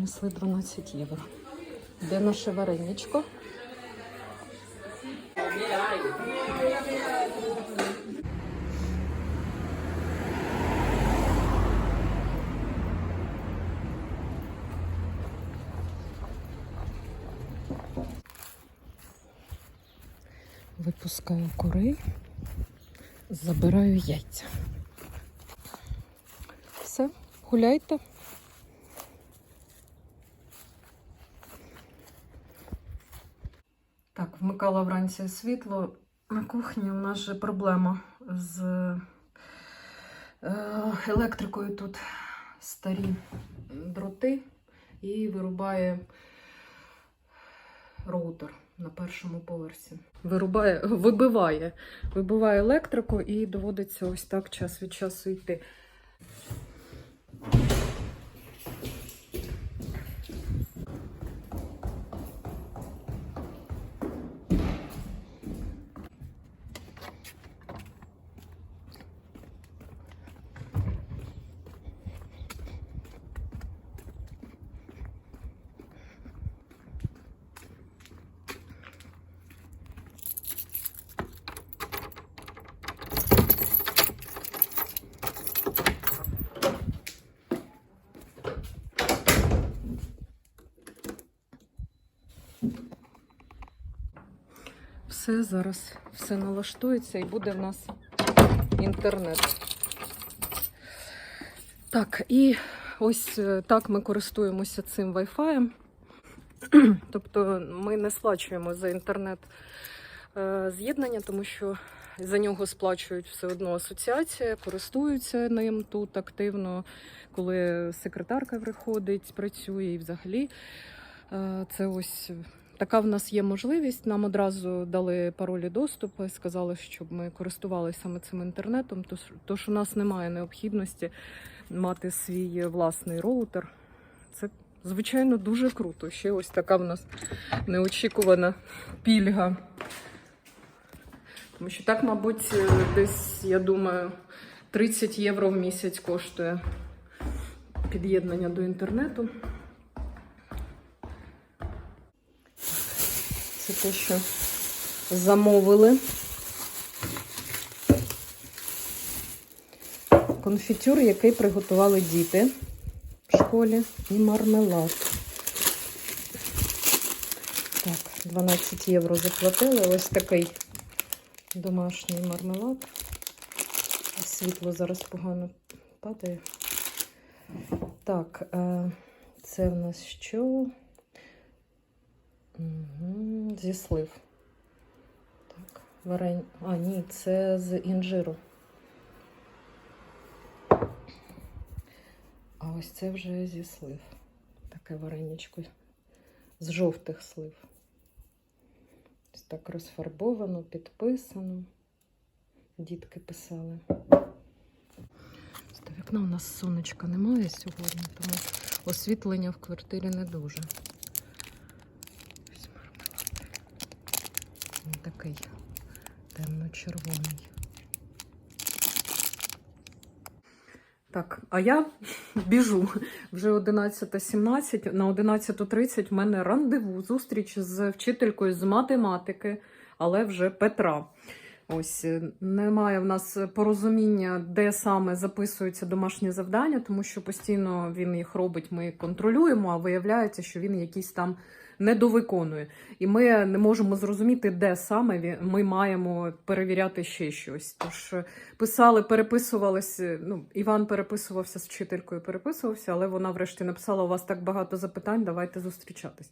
Принесли 12 євро. Де наше вареничко? Випускаю курей, забираю яйця. Все, гуляйте. Так, вмикала вранці світло. На кухні у нас же проблема з е, електрикою тут старі дроти і вирубає роутер на першому поверсі. Вирубає, вибиває, вибиває електрику і доводиться ось так час від часу йти. Все зараз все налаштується і буде в нас інтернет. Так, і ось е, так ми користуємося цим Wi-Fi. Тобто ми не сплачуємо за інтернет е, з'єднання, тому що за нього сплачують все одно асоціація, користуються ним тут активно, коли секретарка приходить, працює і взагалі. е, Це ось така в нас є можливість. Нам одразу дали паролі доступу, сказали, щоб ми користувалися саме цим інтернетом, тож, тож у нас немає необхідності мати свій власний роутер. Це, звичайно, дуже круто. Ще ось така в нас неочікувана пільга. Тому що так, мабуть, десь, я думаю, 30 євро в місяць коштує під'єднання до інтернету. Це те, що замовили. Конфітюр, який приготували діти в школі, і мармелад. Так, 12 євро заплатили. Ось такий домашній мармелад. Світло зараз погано падає. Так, е, це в нас що? Угу, зі слив. Так, варень. А, ні, це з інжиру. А ось це вже зі слив. Таке вареничко з жовтих слив. Ось так розфарбовано, підписано. Дітки писали. З вікна у нас сонечка немає сьогодні, тому освітлення в квартирі не дуже. Ось мармелад. Він такий темно-червоний. Так, а я біжу. Вже 11.17. На 11.30 в мене рандеву, зустріч з вчителькою з математики, але вже Петра. Ось е, немає в нас порозуміння, де саме записуються домашні завдання, тому що постійно він їх робить, ми контролюємо, а виявляється, що він якісь там недовиконує. І ми не можемо зрозуміти, де саме ми маємо перевіряти ще щось. Тож е, писали, переписувалися. Ну, Іван переписувався з вчителькою, переписувався, але вона врешті написала: у вас так багато запитань, давайте зустрічатись.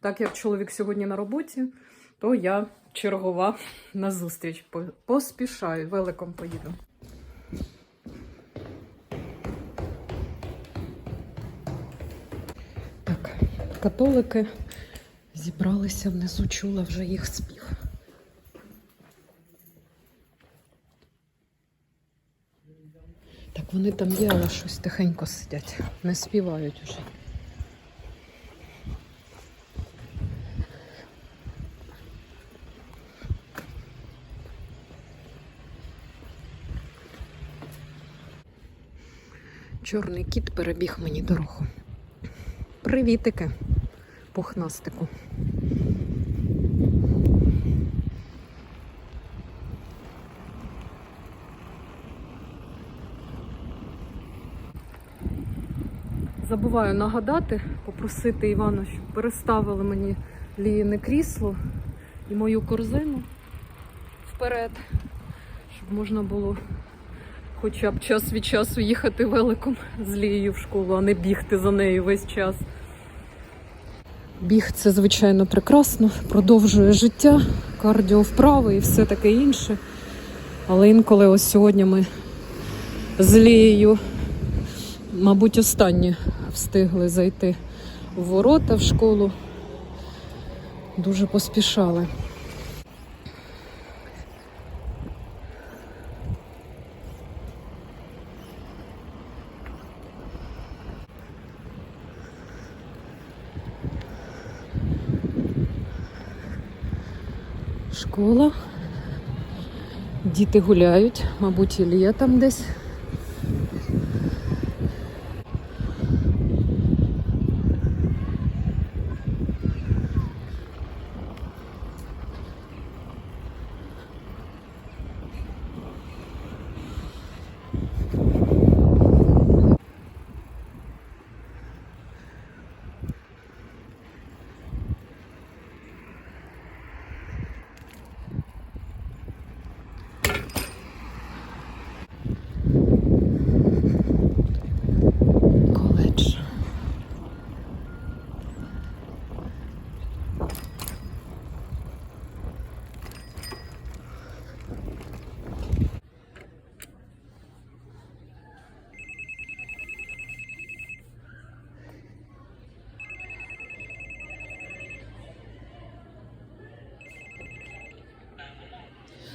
Так як чоловік сьогодні на роботі, то я чергова на зустріч. По- Поспішаю, великом поїду. Так, католики зібралися внизу, чула вже їх спів. Так вони там є, але щось тихенько сидять, не співають уже. Чорний кіт перебіг мені дорогу. Привітики, пухнастику. Забуваю нагадати, попросити Івана, щоб переставили мені ліїне крісло і мою корзину вперед, щоб можна було хоча б час від часу їхати великом з Лією в школу, а не бігти за нею весь час. Біг це, звичайно, прекрасно, продовжує життя, кардіовправи і все таке інше. Але інколи ось сьогодні ми з Лією, мабуть, останні встигли зайти в ворота в школу. Дуже поспішали. Школа. Діти гуляють, мабуть, Ілія там десь.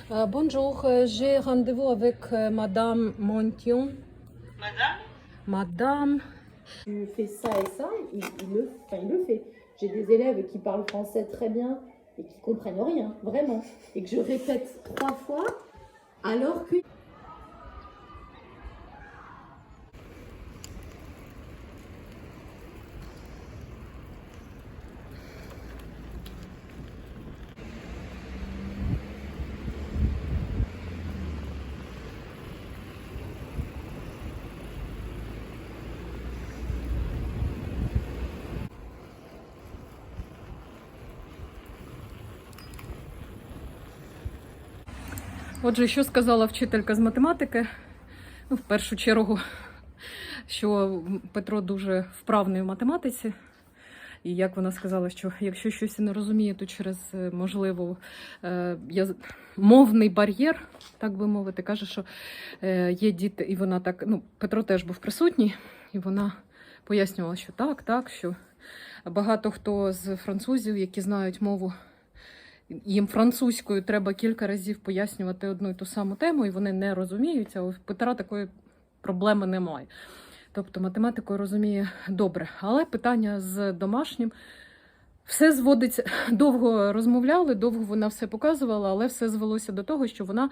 Bonjour, euh, j'ai rendez-vous avec euh, Madame Montion. Madame? Madame. tu fais ça et ça, il, il le, enfin, il le fait. J'ai des élèves qui parlent français très bien et qui comprennent rien, vraiment. Et que je répète trois fois, alors que... Отже, що сказала вчителька з математики? Ну, в першу чергу, що Петро дуже вправний в математиці. І як вона сказала, що якщо щось не розуміє, то через е, можливо е, яз- мовний бар'єр, так би мовити, каже, що е, є діти, і вона так, ну, Петро теж був присутній, і вона пояснювала, що так, так, що багато хто з французів, які знають мову їм французькою треба кілька разів пояснювати одну і ту саму тему, і вони не розуміються. у Петра такої проблеми немає. Тобто математикою розуміє добре. Але питання з домашнім все зводиться. Довго розмовляли, довго вона все показувала, але все звелося до того, що вона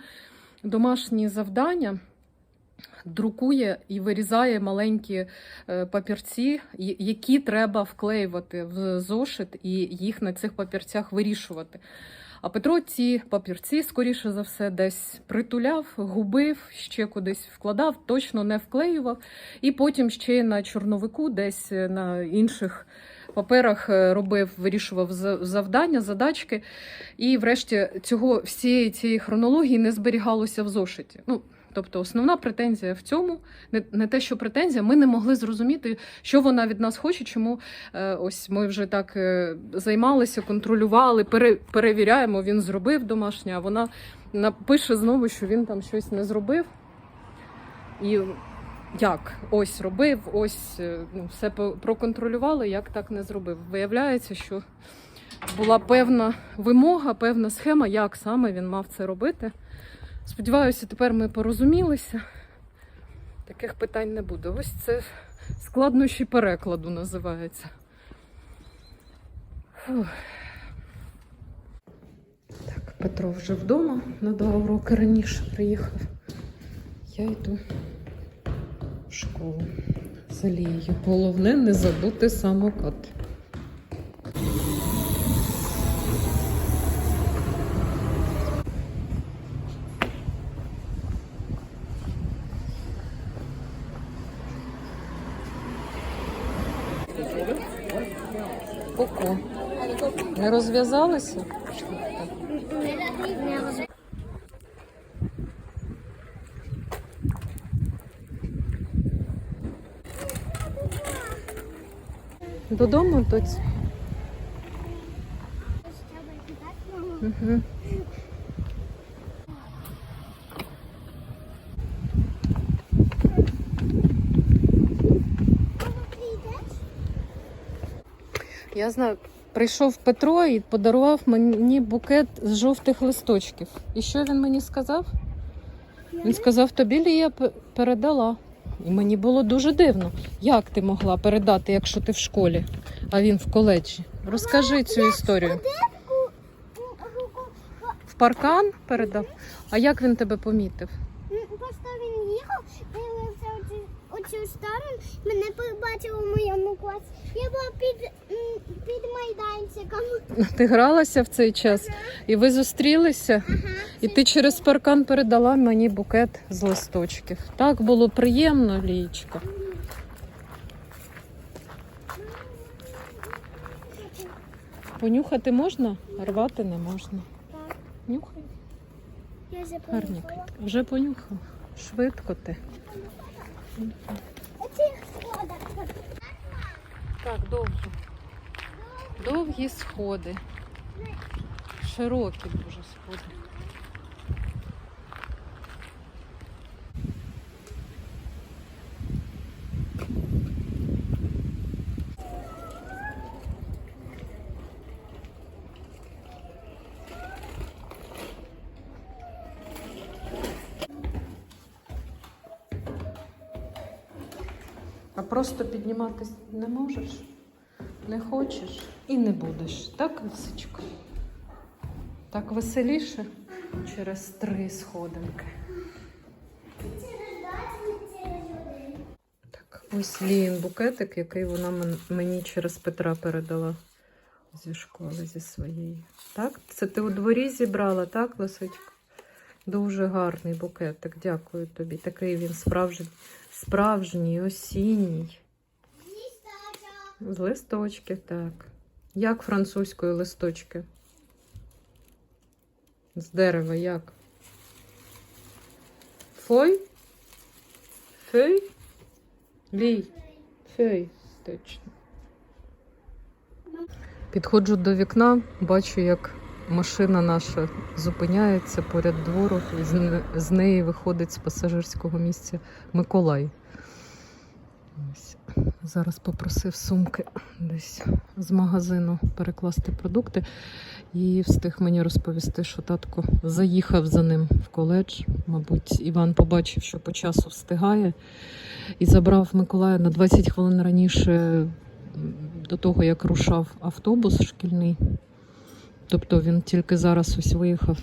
домашні завдання. Друкує і вирізає маленькі е, папірці, які треба вклеювати в зошит і їх на цих папірцях вирішувати. А Петро ці папірці, скоріше за все, десь притуляв, губив, ще кудись вкладав, точно не вклеював. І потім ще на чорновику, десь е, на інших паперах е, робив, вирішував за- завдання, задачки. І врешті цього всієї цієї хронології не зберігалося в зошиті. Ну, Тобто основна претензія в цьому, не, те, що претензія, ми не могли зрозуміти, що вона від нас хоче, чому е, ось ми вже так е, займалися, контролювали, пере, перевіряємо, він зробив домашнє, а вона напише знову, що він там щось не зробив. І як? Ось робив, ось е, ну, все проконтролювали, як так не зробив. Виявляється, що була певна вимога, певна схема, як саме він мав це робити. Сподіваюся, тепер ми порозумілися. Таких питань не буде. Ось це складнощі перекладу називається. Фух. Так, Петро вже вдома на два уроки раніше приїхав. Я йду в школу. з олією. Головне не забути самокат. Коко. Не розв'язалися? Додому доць? Угу. Я знаю, прийшов Петро і подарував мені букет з жовтих листочків. І що він мені сказав? Він сказав, тобі Лія передала. І мені було дуже дивно. Як ти могла передати, якщо ти в школі, а він в коледжі? Розкажи цю історію. В паркан передав? А як він тебе помітив? Просто він їхав, оцю, сторону, мене побачив у моєму класі. Я була під, під майданчиком. Ти гралася в цей час, і ви зустрілися, і ти через паркан передала мені букет з листочків. Так було приємно, Лічка. Понюхати можна, рвати не можна. Так. Нюхай, Я вже гарні Вже понюхав. Швидко ти. Так, довгі. Довгі сходи. Широкі дуже сходи. Просто підніматись не можеш, не хочеш і не будеш. Так, лисичко? Так веселіше через три сходинки. Так, ось Ліїн букетик, який вона мені через Петра передала зі школи зі своєї. Так? Це ти у дворі зібрала, так, лисичко? Дуже гарний букетик, дякую тобі. Такий він справжній, справжній, осінній. З листочків, так. Як французькою листочки? З дерева як? Фой? Фей? Лій. Фей, точно. Підходжу до вікна, бачу, як машина наша зупиняється поряд двору, і з, неї виходить з пасажирського місця Миколай. Зараз попросив сумки десь з магазину перекласти продукти і встиг мені розповісти, що татко заїхав за ним в коледж. Мабуть, Іван побачив, що по часу встигає, і забрав Миколая на 20 хвилин раніше до того, як рушав автобус шкільний. Тобто він тільки зараз ось виїхав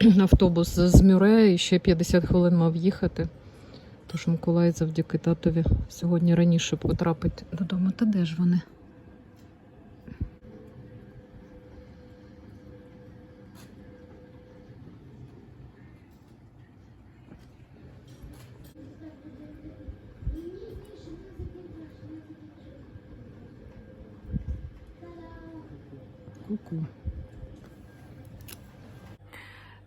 автобус з Мюре і ще 50 хвилин мав їхати. Тож Миколай завдяки татові сьогодні раніше потрапить додому. Та де ж вони? Ку-ку.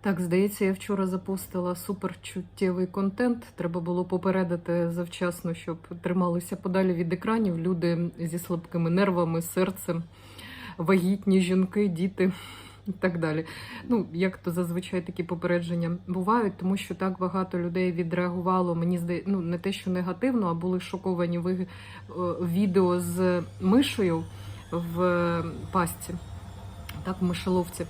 Так, здається, я вчора запустила суперчуттєвий контент. Треба було попередити завчасно, щоб трималися подалі від екранів. Люди зі слабкими нервами, серцем, вагітні жінки, діти і так далі. Ну, як то зазвичай такі попередження бувають, тому що так багато людей відреагувало. Мені здається, ну не те, що негативно, а були шоковані ви е, відео з мишею в пастці, так, в мишеловці.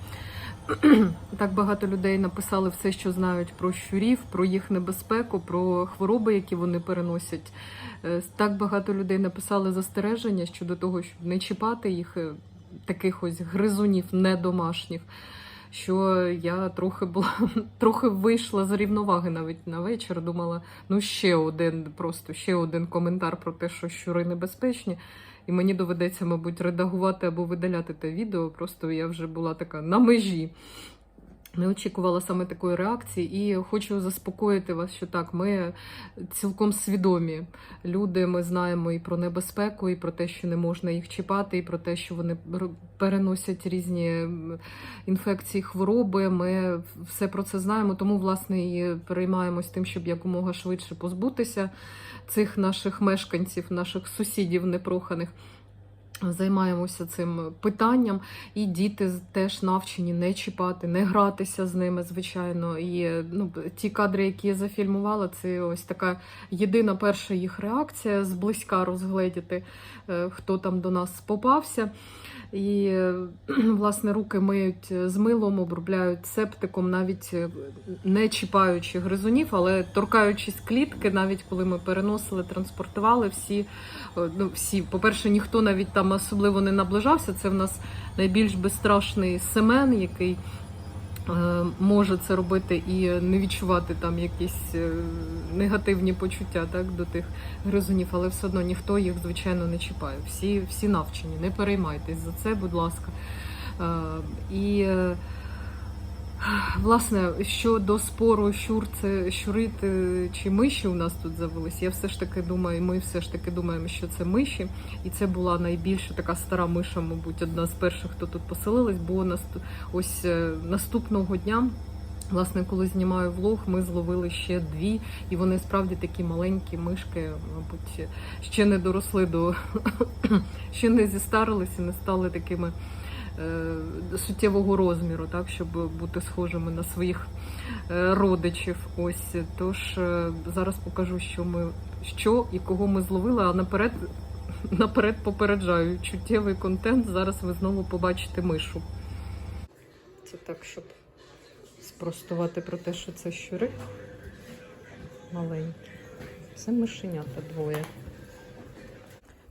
Так багато людей написали все, що знають про щурів, про їх небезпеку, про хвороби, які вони переносять. Е, Так багато людей написали застереження щодо того, щоб не чіпати їх, е, таких ось гризунів недомашніх. що я трохи була трохи вийшла з рівноваги навіть на вечір. Думала, ну ще один, просто ще один коментар про те, що щури небезпечні. І мені доведеться, мабуть, редагувати або видаляти те відео. Просто я вже була така на межі. Не очікувала саме такої реакції, і хочу заспокоїти вас, що так, ми цілком свідомі люди. Ми знаємо і про небезпеку, і про те, що не можна їх чіпати, і про те, що вони переносять різні інфекції, хвороби. Ми все про це знаємо, тому власне і переймаємось тим, щоб якомога швидше позбутися цих наших мешканців, наших сусідів непроханих. Займаємося цим питанням, і діти теж навчені не чіпати, не гратися з ними, звичайно. І ну, ті кадри, які я зафільмувала, це ось така єдина перша їх реакція зблизька розгледіти, е, хто там до нас попався. І власне руки миють з милом, обробляють септиком, навіть е, не чіпаючи гризунів, але торкаючись клітки, навіть коли ми переносили, транспортували, всі, е, ну, всі, по-перше, ніхто навіть там особливо не наближався. Це в нас найбільш безстрашний Семен, який е, може це робити і не відчувати там якісь е, негативні почуття так, до тих гризунів, але все одно ніхто їх, звичайно, не чіпає. Всі, всі навчені, не переймайтесь за це, будь ласка. Е, І власне, щодо спору щур, це щурити чи миші у нас тут завелись, я все ж таки думаю, ми все ж таки думаємо, що це миші. І це була найбільша така стара миша, мабуть, одна з перших, хто тут поселилась, бо ось е, наступного дня. Власне, коли знімаю влог, ми зловили ще дві, і вони справді такі маленькі мишки, мабуть, ще не доросли до ще не зістарилися, не стали такими суттєвого розміру, так, щоб бути схожими на своїх е, родичів. Ось тож е, зараз покажу, що ми що і кого ми зловили, а наперед. Наперед попереджаю чуттєвий контент. Зараз ви знову побачите мишу. Це так, щоб спростувати про те, що це щури маленькі. Це мишенята двоє.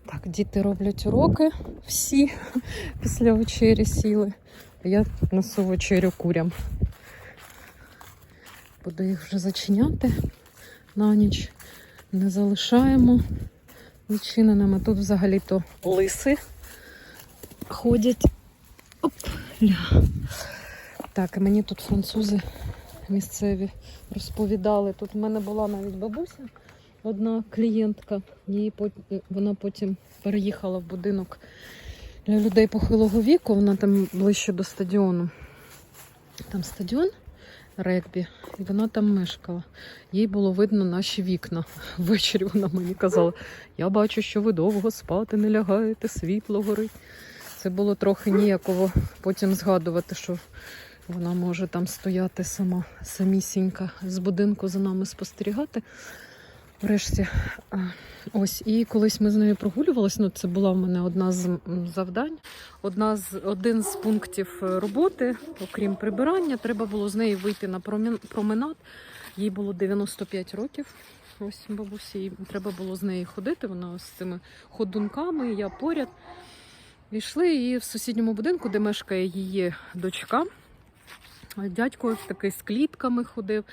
Так, діти роблять уроки всі після вечері сіли. А Я несу вечерю курям. Буду їх вже зачиняти на ніч. Не залишаємо відчиненими. Тут взагалі-то лиси ходять. Опля. Так, мені тут французи місцеві розповідали. Тут в мене була навіть бабуся, одна клієнтка. Її вона потім переїхала в будинок для людей похилого віку. Вона там ближче до стадіону. Там стадіон регбі, і вона там мешкала. Їй було видно наші вікна. Ввечері вона мені казала: я бачу, що ви довго спати не лягаєте, світло горить. Це було трохи ніяково потім згадувати, що вона може там стояти сама, самісінька з будинку за нами спостерігати. Врешті, ось, і колись ми з нею прогулювалися. Ну, це була в мене одна з завдань. Одна з, один з пунктів е, роботи, окрім прибирання, треба було з нею вийти на променад. Їй було 95 років. Ось бабусі, і треба було з нею ходити. Вона ось з цими ходунками, я поряд. Йшли і в сусідньому будинку, де мешкає її дочка. Дядько такий з клітками ходив,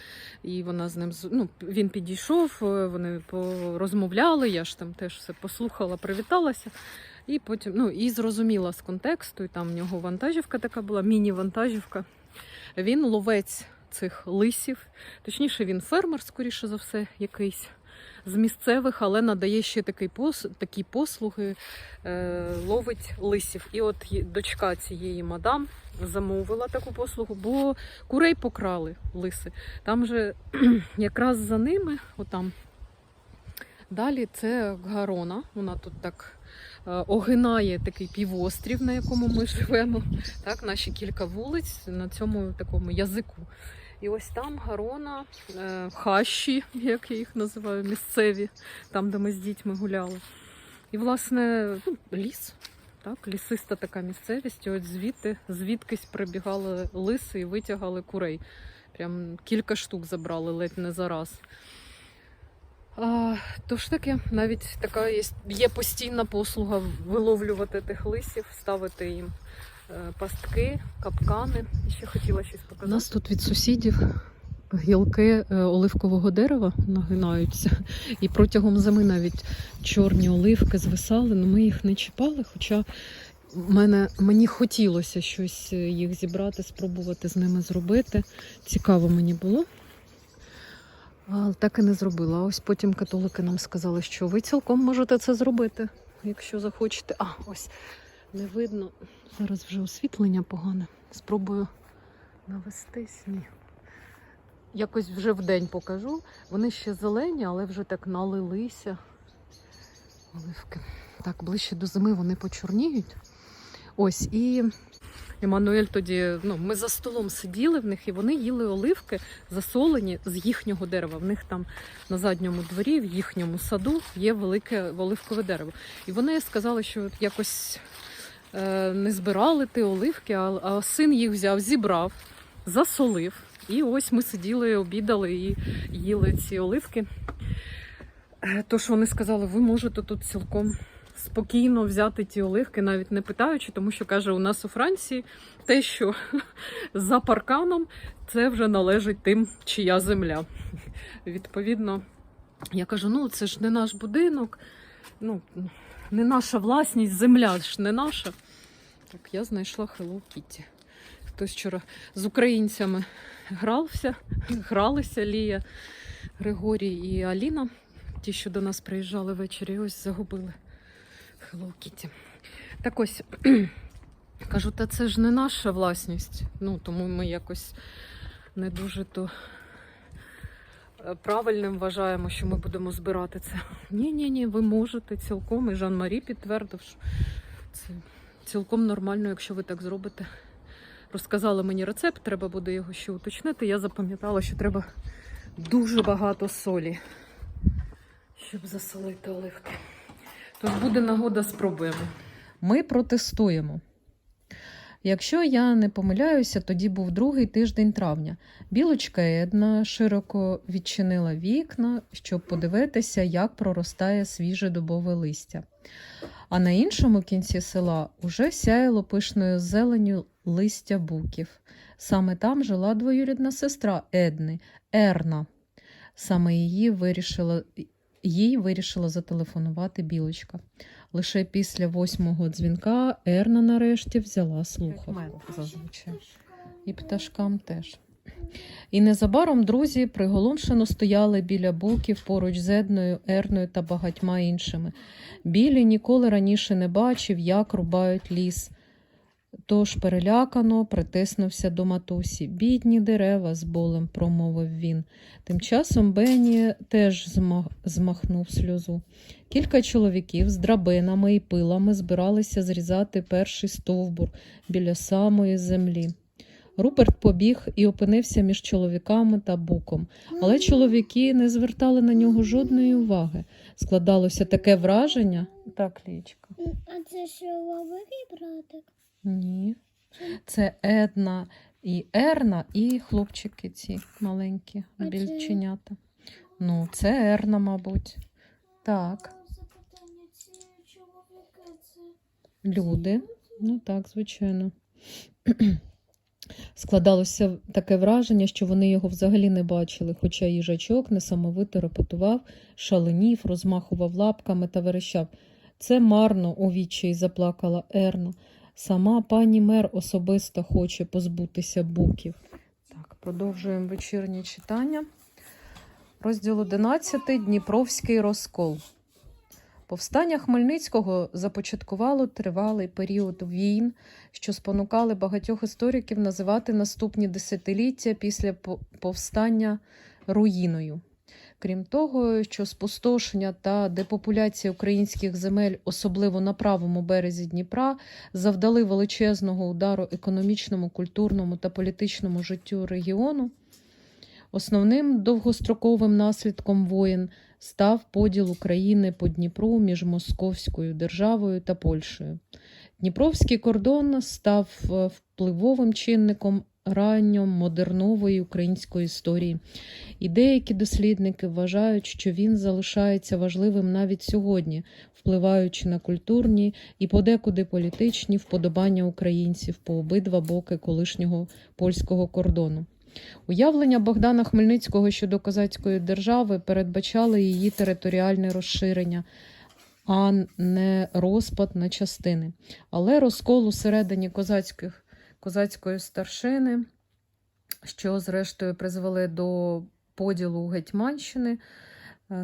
і вона з ним ну, він підійшов, е, вони порозмовляли. Я ж там теж все послухала, привіталася. І потім ну, і зрозуміла з контексту, і там в нього вантажівка така була, міні-вантажівка. Він ловець цих лисів, точніше, він фермер, скоріше за все, якийсь з місцевих, але надає ще такий пос, такі послуги, е, ловить лисів. І от дочка цієї мадам замовила таку послугу, бо курей покрали лиси. Там же якраз за ними, отам. Далі це Гарона. Вона тут так е, огинає такий півострів, на якому ми живемо. Так, наші кілька вулиць на цьому такому язику. І ось там Гарона, е, хащі, як я їх називаю, місцеві, там, де ми з дітьми гуляли. І, власне, ну, ліс. Так, лісиста така місцевість. І от звідти, звідкись прибігали лиси і витягали курей. Прям кілька штук забрали ледь не зараз. А, тож таки, навіть така є, є постійна послуга виловлювати тих лисів, ставити їм пастки, капкани. Ще хотіла щось показати. У нас тут від сусідів гілки е, оливкового дерева нагинаються. І протягом зими навіть чорні оливки звисали, але ми їх не чіпали. Хоча мене, мені хотілося щось е, їх зібрати, спробувати з ними зробити. Цікаво мені було. Але так і не зробила. Ось потім католики нам сказали, що ви цілком можете це зробити, якщо захочете. А, ось не видно. Зараз вже освітлення погане. Спробую навестись. Ні. Якось вже в день покажу. Вони ще зелені, але вже так налилися. Оливки. Так, ближче до зими вони почорніють. Ось і Еммануель тоді, ну, ми за столом сиділи в них, і вони їли оливки засолені з їхнього дерева. В них там на задньому дворі, в їхньому саду є велике оливкове дерево. І вони сказали, що якось не збирали ті оливки, а, а син їх взяв, зібрав, засолив. І ось ми сиділи, обідали і їли ці оливки. Е, Тож вони сказали, ви можете тут цілком спокійно взяти ті оливки, навіть не питаючи, тому що каже, у нас у Франції те, що за парканом, це вже належить тим, чия земля. Відповідно, я кажу: ну це ж не наш будинок, ну не наша власність, земля ж не наша. Так, я знайшла Hello Kitty. Хтось вчора з українцями грався, гралися Лія, Григорій і Аліна. Ті, що до нас приїжджали ввечері, ось загубили Hello Kitty. Так ось кажу, та це ж не наша власність. Ну, тому ми якось не дуже то правильним вважаємо, що ми будемо збирати це. Ні, ні, ні, ви можете цілком. І Жан-Марі підтвердив, що це цілком нормально, якщо ви так зробите. Розказали мені рецепт, треба буде його ще уточнити. Я запам'ятала, що треба дуже багато солі, щоб засолити оливки. Тож буде нагода, спробуємо. Ми протестуємо. Якщо я не помиляюся, тоді був другий тиждень травня. Білочка Една широко відчинила вікна, щоб подивитися, як проростає свіже дубове листя. А на іншому кінці села уже сяяло пишною зеленю листя буків. Саме там жила двоюрідна сестра Едни Ерна. Саме її вирішила, їй вирішила зателефонувати білочка. Лише після восьмого дзвінка Ерна нарешті взяла слухавку зазвичай. І пташкам теж. І незабаром друзі приголомшено стояли біля буків поруч з Едною, Ерною та багатьма іншими. Білі ніколи раніше не бачив, як рубають ліс. Тож перелякано притиснувся до матусі. Бідні дерева, з болем промовив він. Тим часом Бенні теж зма- змахнув сльозу. Кілька чоловіків з драбинами і пилами збиралися зрізати перший стовбур біля самої землі. Руперт побіг і опинився між чоловіками та буком, але чоловіки не звертали на нього жодної уваги. Складалося таке враження. Так, Лічка. А це що великий братик? Ні. Це Една і Ерна, і хлопчики ці маленькі більченята. Ну, це Ерна, мабуть. Так, люди. Ну так, звичайно. Складалося таке враження, що вони його взагалі не бачили, хоча їжачок несамовито репетував, шаленів, розмахував лапками та верещав. Це марно у відчаї заплакала Ерна. Сама пані мер особисто хоче позбутися буків. Так, продовжуємо вечірнє читання. Розділ 11. Дніпровський розкол. Повстання Хмельницького започаткувало тривалий період війн, що спонукали багатьох істориків називати наступні десятиліття після повстання руїною. Крім того, що спустошення та депопуляція українських земель, особливо на правому березі Дніпра, завдали величезного удару економічному, культурному та політичному життю регіону. Основним довгостроковим наслідком воєн став поділ України по Дніпру між Московською державою та Польщею. Дніпровський кордон став е, впливовим чинником ранньомодернової української історії. І деякі дослідники вважають, що він залишається важливим навіть сьогодні, впливаючи на культурні і подекуди політичні вподобання українців по обидва боки колишнього польського кордону. Уявлення Богдана Хмельницького щодо козацької держави передбачали її територіальне розширення, а не розпад на частини. Але розкол усередині козацьких, козацької старшини, що зрештою призвели до поділу Гетьманщини,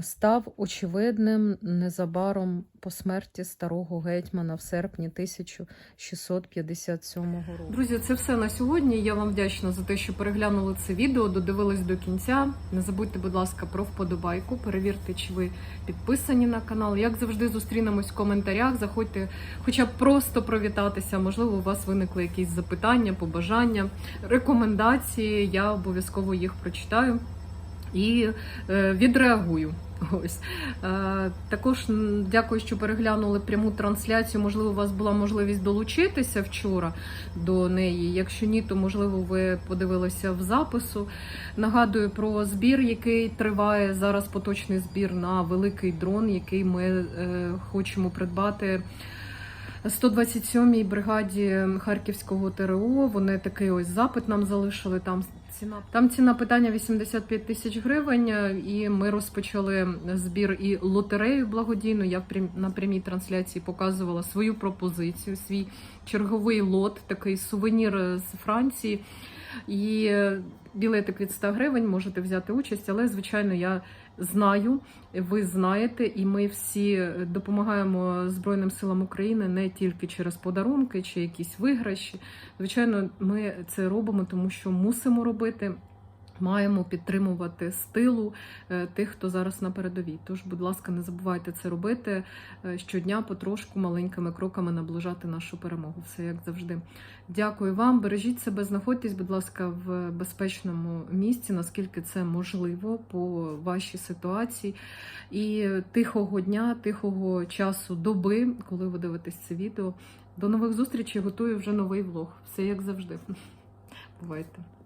став очевидним незабаром по смерті старого гетьмана в серпні 1657 року. Друзі, це все на сьогодні. Я вам вдячна за те, що переглянули це відео, додивились до кінця. Не забудьте, будь ласка, про вподобайку. Перевірте, чи ви підписані на канал. Як завжди, зустрінемось в коментарях. Заходьте, хоча б просто привітатися. Можливо, у вас виникли якісь запитання, побажання, рекомендації. Я обов'язково їх прочитаю і е, відреагую. Ось е, також дякую, що переглянули пряму трансляцію. Можливо, у вас була можливість долучитися вчора до неї. Якщо ні, то можливо ви подивилися в запису. Нагадую про збір, який триває зараз. Поточний збір на великий дрон, який ми е, хочемо придбати. 127-й бригаді Харківського ТРО. Вони такий ось запит нам залишили. Там ціна там ціна питання 85 тисяч гривень. І ми розпочали збір і лотерею благодійну. Я на прямій трансляції показувала свою пропозицію, свій черговий лот, такий сувенір з Франції. І білетик від 100 гривень можете взяти участь, але звичайно я знаю, ви знаєте, і ми всі допомагаємо Збройним силам України не тільки через подарунки чи якісь виграші. Звичайно, ми це робимо, тому що мусимо робити. Маємо підтримувати з тилу е, тих, хто зараз на передовій. Тож, будь ласка, не забувайте це робити е, щодня, потрошку маленькими кроками наближати нашу перемогу. Все як завжди. Дякую вам. Бережіть себе, знаходьтесь, будь ласка, в безпечному місці, наскільки це можливо по вашій ситуації. І тихого дня, тихого часу доби, коли ви дивитесь це відео. До нових зустрічей. Готую вже новий влог. Все як завжди. Бувайте.